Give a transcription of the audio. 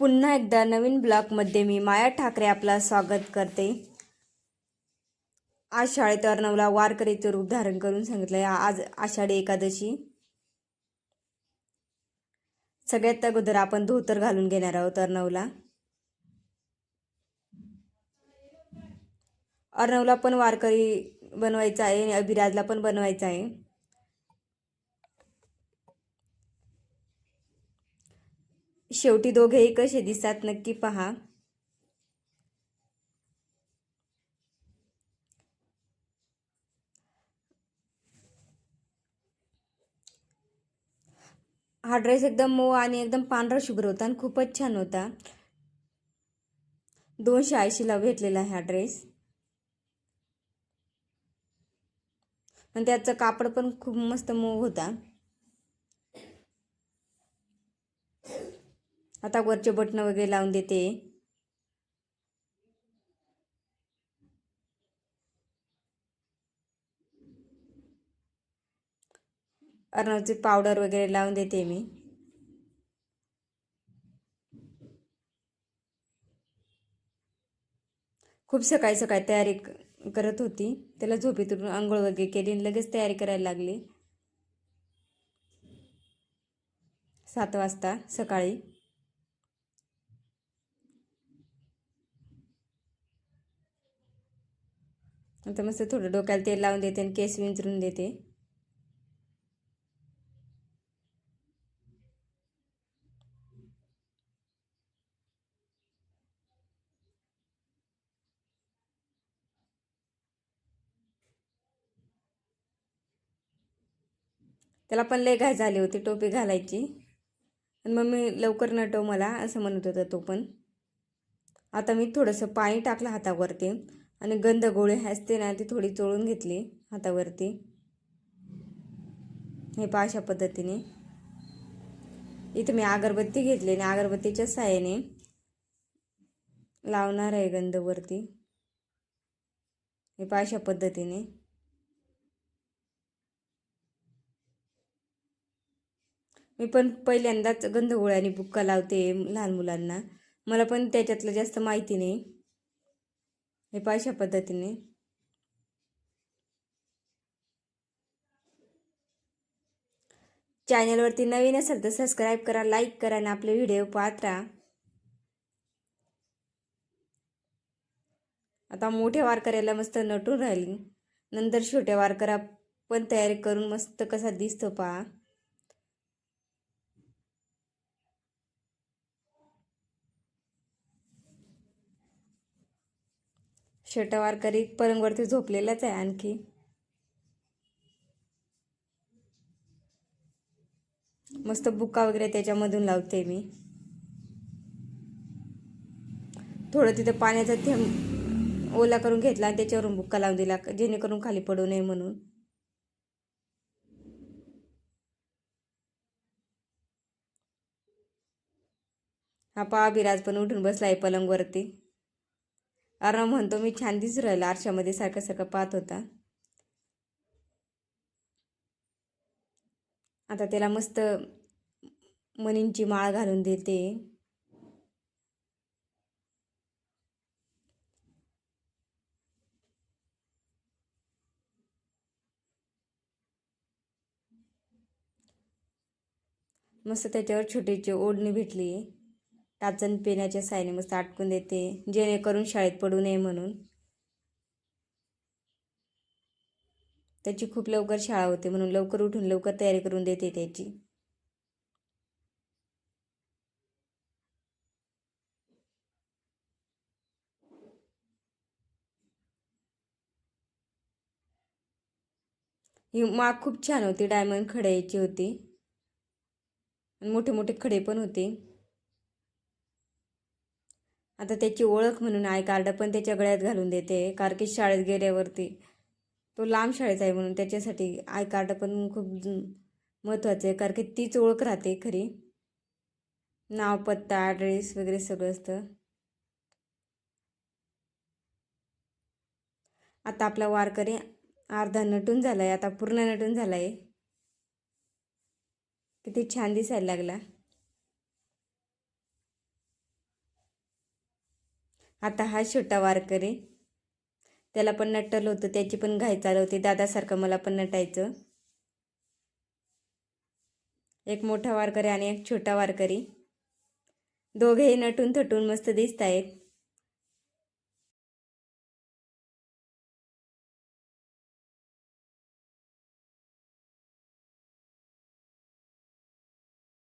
पुन्हा एकदा नवीन ब्लॉगमध्ये मी माया ठाकरे आपला स्वागत करते. आज शाळेत अर्णवला वारकरीचं रूप धारण करून सांगितलं आहे आज आषाढी एकादशी. सगळ्यात अगोदर आपण धोतर घालून घेणार आहोत अर्णवला. अर्णवला पण वारकरी बनवायचा आहे आणि अभिराजला पण बनवायचा आहे. शेवटी दोघेही कसे दिसतात नक्की पहा. हा ड्रेस एकदम मऊ आणि एकदम पांढरा शुभ्र होता आणि खूपच छान होता. दोनशे ऐंशीला भेटलेला आहे हा ड्रेस आणि त्याचं कापड पण खूप मस्त मऊ होता. आता वरचे बटणं वगैरे लावून देते. अर्णवची पावडर वगैरे लावून देते मी. खूप सकाळी सकाळी तयारी क- करत होती. त्याला झोपेतून आंघोळ वगैरे केली आणि लगेच तयारी करायला लागली. सात वाजता सकाळी. आता मस्त थोडं डोक्याला तेल लावून देते आणि केस विंचरून देते. त्याला पण लय घाय झाली होती टोपी घालायची. आणि मम्मी लवकर नटव मला असं म्हणत होता तो पण. आता मी थोडंसं पाणी टाकलं हातावरती. आणि गंध गोळे असते ना ती थोडी चोळून घेतली हातावरती. हे पहा अशा पद्धतीने. इथं मी अगरबत्ती घेतली आणि अगरबत्तीच्या साह्याने लावणार आहे गंधवरती हे पहा अशा पद्धतीने. मी पण पहिल्यांदाच गंधगोळ्याने बुक्का लावते लहान मुलांना. मला पण त्याच्यातलं जास्त माहिती नाही. हे पहा अशा पद्धतीने चॅनलवरती नवीन असेल तर सबस्क्राईब करा लाईक करा आणि आपले व्हिडिओ पाहत राहा. आता मोठ्या वारकऱ्याला मस्त नटून राहिली. नंतर छोट्या वारकरा पण तयारी करून मस्त कसा दिसतो पहा. छोटा वारकरी पलंगवरती झोपलेलाच आहे आणखी. मस्त बुक्का वगैरे त्याच्यामधून लावते मी. थोडं तिथं पाण्याचा थेंब ओला करून घेतला आणि त्याच्यावरून बुक्का लावून दिला जेणेकरून खाली पडू नये म्हणून. हा पहा बिराज पण उठून बसला आहे पलंगवरती. अर्णव म्हणतो मी छान दिसू राहिला. आरशामध्ये सारखं सारखं पाहत होता. आता त्याला मस्त मनींची माळ घालून देते. मस्त त्याच्यावर छोटीची ओढणी भेटली. टाचन पेण्याच्या सायने मस्त आटकून देते. जेणेकरून शाळेत पडू नये म्हणून. त्याची खूप लवकर शाळा होते म्हणून लवकर उठून लवकर तयारी करून देते त्याची. ही माग खूप छान होती. डायमंड खड्याची होती. आणि मोठे मोठे खडे पण होते. आता त्याची ओळख म्हणून आय कार्ड पण त्याच्या गळ्यात घालून देते. कारण की शाळेत गेल्यावरती. तो लांब शाळेत आहे म्हणून त्याच्यासाठी आय कार्ड पण खूप महत्त्वाचं आहे. कारण की तीच ओळख राहते खरी. नाव पत्ता ॲड्रेस वगैरे सगळं असतं. आता आपला वारकरी अर्धा नटून झाला आहे आता पूर्ण नटून झाला आहे किती छान दिसायला लागला. आता हा छोटा वारकरी त्याला पण नटलं होतं त्याची पण घाई चालू होती. दादासारखं मला पण नटायचं. एक मोठा वारकरी आणि एक छोटा वारकरी. दोघेही नटून थटून मस्त दिसत आहेत